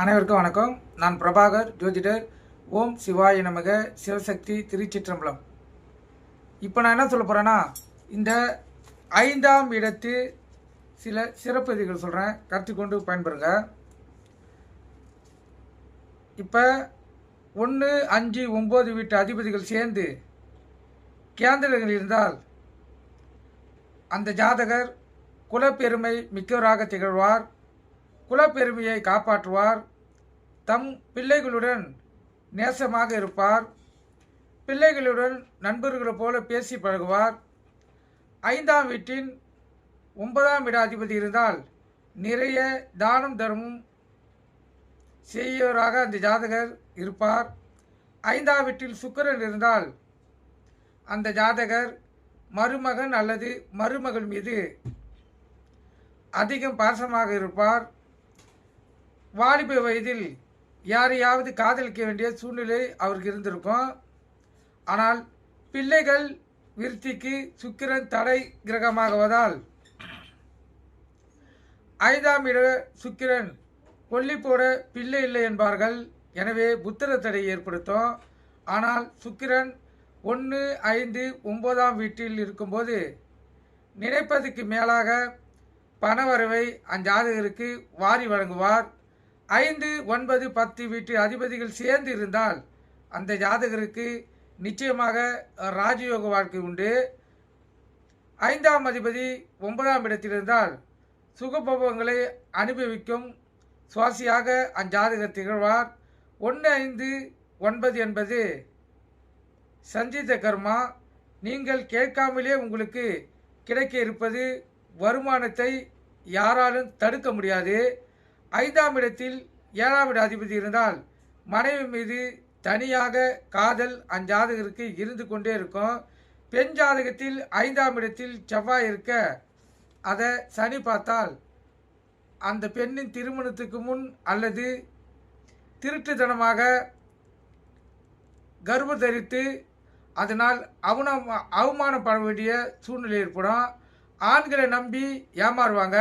அனைவருக்கும் வணக்கம். நான் பிரபாகர் ஜோதிடர். ஓம் சிவாய நமக. சிவசக்தி திருச்சிற்றம்பலம். இப்போ நான் என்ன சொல்ல போகிறேன்னா இந்த ஐந்தாம் இடத்து சில சிறப்பதிகள் சொல்கிறேன் கருத்து கொண்டு பயன்பெறுங்க. இப்போ ஒன்று அஞ்சு ஒம்பது வீட்டு அதிபதிகள் சேர்ந்து கேந்திரங்கள் இருந்தால் அந்த ஜாதகர் குலப்பெருமை மிக்கவராக திகழ்வார். குலப்பெருமையை காப்பாற்றுவார். தம் பிள்ளைகளுடன் நேசமாக இருப்பார். பிள்ளைகளுடன் நண்பர்களைப் போல பேசி பழகுவார். ஐந்தாம் வீட்டின் ஒன்பதாம் இட அதிபதி இருந்தால் நிறைய தானம் தர்மம் செய்யவராக அந்த ஜாதகர் இருப்பார். ஐந்தாம் வீட்டில் சுக்கரன் இருந்தால் அந்த ஜாதகர் மருமகன் அல்லது மருமகள் மீது அதிகம் பாசமாக இருப்பார். வாலிப வயதில் யாரையாவது காதலிக்க வேண்டிய சூழ்நிலை அவருக்கு இருந்திருக்கும். ஆனால் பிள்ளைகள் விருத்திக்கு சுக்கிரன் தடை கிரகமாகுவதால் ஐந்தாம் இட சுக்கிரன் கொல்லி போட பிள்ளை இல்லை என்பார்கள். எனவே புத்திர தடை ஏற்படுத்தும். ஆனால் சுக்கிரன் ஒன்று ஐந்து ஒன்பதாம் வீட்டில் இருக்கும்போது நினைப்பதுக்கு மேலாக பணவரவை அஞ்சாதகருக்கு வாரி வழங்குவார். ஐந்து ஒன்பது பத்து வீட்டு அதிபதிகள் சேர்ந்து இருந்தால் அந்த ஜாதகருக்கு நிச்சயமாக ராஜயோக வாழ்க்கை உண்டு. ஐந்தாம் அதிபதி ஒன்பதாம் இடத்தில் இருந்தால் சுகபோகங்களை அனுபவிக்கும் சுவாசியாக அஞ்சாதகர் திகழ்வார். ஒன்று ஐந்து ஒன்பது என்பது சஞ்சித கர்மா. நீங்கள் கேட்காமலே உங்களுக்கு கிடைக்க இருப்பது வருமானத்தை யாராலும் தடுக்க முடியாது. ஐந்தாம் இடத்தில் ஏழாம் இட அதிபதி இருந்தால் மனைவி மீது தனியாக காதல் அஞ்சாதகருக்கு இருந்து கொண்டே இருக்கும். பெண் ஜாதகத்தில் ஐந்தாம் இடத்தில் செவ்வாய் இருக்க அதை சனி பார்த்தால் அந்த பெண்ணின் திருமணத்துக்கு முன் அல்லது திருட்டுத்தனமாக கர்ப்ப தரித்து அதனால் அவன அவமானப்பட வேண்டிய சூழ்நிலை ஏற்படும். ஆண்களை நம்பி ஏமாறுவாங்க.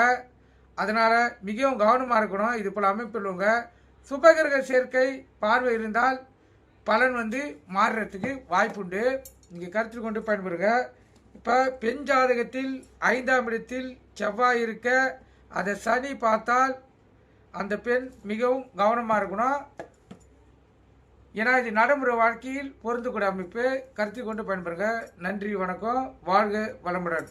அதனால் மிகவும் கவனமாக இருக்கணும். இது போல் அமைப்பிலுங்க சுபகிரக சேர்க்கை பார்வை இருந்தால் பலன் வந்து மாறுறதுக்கு வாய்ப்புண்டு. நீங்கள் கருத்தில் கொண்டு பயன்படுங்க இப்போ பெண் ஜாதகத்தில் ஐந்தாம் இடத்தில் செவ்வாய் இருக்க அதை சனி பார்த்தால் அந்த பெண் மிகவும் கவனமாக இருக்கணும். ஏன்னா இது நடைமுறை வாழ்க்கையில் பொருந்தக்கூடிய அமைப்பு. கருத்தில் கொண்டு பயன்படுங்க நன்றி வணக்கம். வாழ்க வளமுடன்.